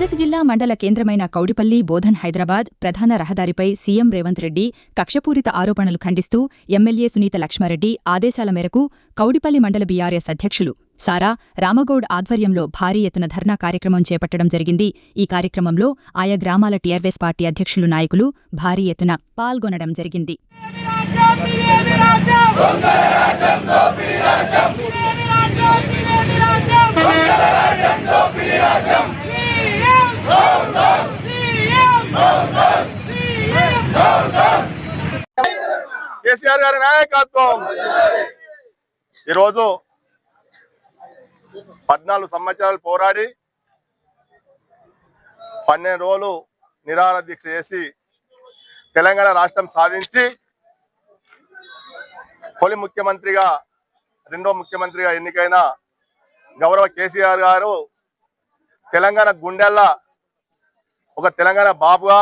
మెదక్ జిల్లా మండల కేంద్రమైన కౌడిపల్లి బోధన్ హైదరాబాద్ ప్రధాన రహదారిపై సీఎం రేవంత్ రెడ్డి కక్షపూరిత ఆరోపణలు ఖండిస్తూ ఎమ్మెల్యే సునీత లక్ష్మారెడ్డి ఆదేశాల మేరకు కౌడిపల్లి మండల బీఆర్ఎస్ అధ్యక్షులు సారా రామగౌడ్ ఆధ్వర్యంలో భారీ ఎత్తున ధర్నా కార్యక్రమం చేపట్టడం జరిగింది. ఈ కార్యక్రమంలో ఆయా గ్రామాల టీఆర్ఎస్ పార్టీ అధ్యక్షులు నాయకులు భారీ ఎత్తున పాల్గొనడం జరిగింది. కేసీఆర్ గారి నాయకత్వం. ఈరోజు పద్నాలుగు సంవత్సరాలు పోరాడి పన్నెండు రోజులు నిరాహార దీక్ష చేసి తెలంగాణ రాష్ట్రం సాధించి తొలి ముఖ్యమంత్రిగా రెండో ముఖ్యమంత్రిగా ఎన్నికైన గౌరవ కేసీఆర్ గారు తెలంగాణ గుండెల్లా ఒక తెలంగాణ బాబుగా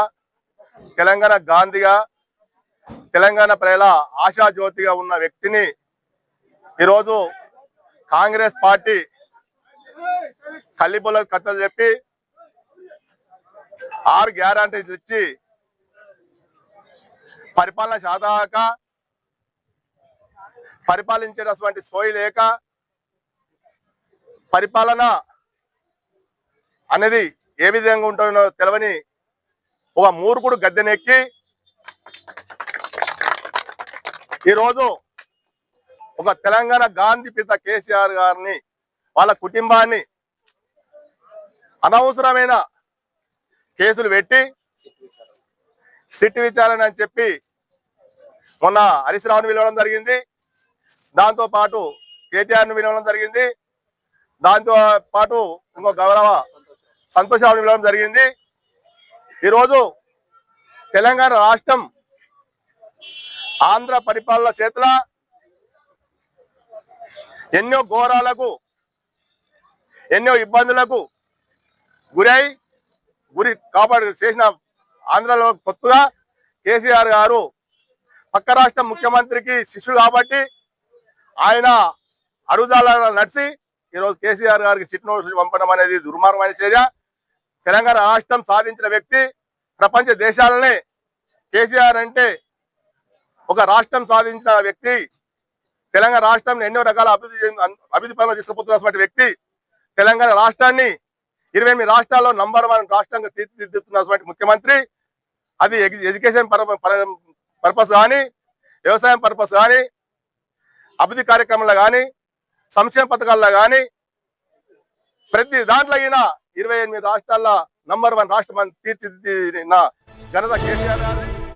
తెలంగాణ గాంధీగా తెలంగాణ ప్రజల ఆశాజ్యోతిగా ఉన్న వ్యక్తిని ఈరోజు కాంగ్రెస్ పార్టీ కల్లిబుల్ల కథలు చెప్పి ఆరు గ్యారంటీలు ఇచ్చి పరిపాలన శాతాక పరిపాలించేటటువంటి సోయి లేక పరిపాలన అనేది ఏ విధంగా ఉంటుందో తెలవని ఒక మూర్ఖుడు గద్దెనెక్కి ఈరోజు ఒక తెలంగాణ గాంధీ పిత కేసీఆర్ గారిని వాళ్ళ కుటుంబాన్ని అనవసరమైన కేసులు పెట్టి సిట్ విచారణ అని చెప్పి మొన్న హరీష్ రావుని పిలవడం జరిగింది. దాంతో పాటు కేటీఆర్ని పిలవడం జరిగింది. దాంతో పాటు ఇంకో గౌరవ సంతోష్ పిలవడం జరిగింది. ఈరోజు తెలంగాణ రాష్ట్రం ఆంధ్ర పరిపాలన చేతుల ఎన్నో ఘోరాలకు ఎన్నో ఇబ్బందులకు గురై గురి కాపాడు చేసిన ఆంధ్రలో కొత్తగా కేసీఆర్ గారు పక్క రాష్ట్ర ముఖ్యమంత్రికి శిష్యుడు కాబట్టి ఆయన అడుగుదాల నడిచి ఈరోజు కేసీఆర్ గారికి సిట్ నోటీసులు పంపడం అనేది దుర్మార్గమైన చర్య. తెలంగాణ రాష్ట్రం సాధించిన వ్యక్తి ప్రపంచ దేశాలనే కేసీఆర్ అంటే ఒక రాష్ట్రం సాధించిన వ్యక్తి తెలంగాణ రాష్ట్రాన్ని ఎన్నో రకాల అభివృద్ధి అభివృద్ధి పనులు తీసుకుపోతున్నటువంటి వ్యక్తి తెలంగాణ రాష్ట్రాన్ని ఇరవై ఎనిమిది రాష్ట్రాల్లో నంబర్ వన్ రాష్ట్రంగా తీర్చిదిద్దుతున్నటువంటి ముఖ్యమంత్రి. అది ఎడ్యుకేషన్ పర్పస్ కానీ వ్యవసాయం పర్పస్ కానీ అభివృద్ధి కార్యక్రమంలో కానీ సంక్షేమ పథకాల్లో కానీ ప్రతి దాంట్లో అయినా ఇరవై ఎనిమిది రాష్ట్రాల్లో నంబర్ వన్ రాష్ట్రం తీర్చిదిద్దిన ఘనత కేసీఆర్ గారు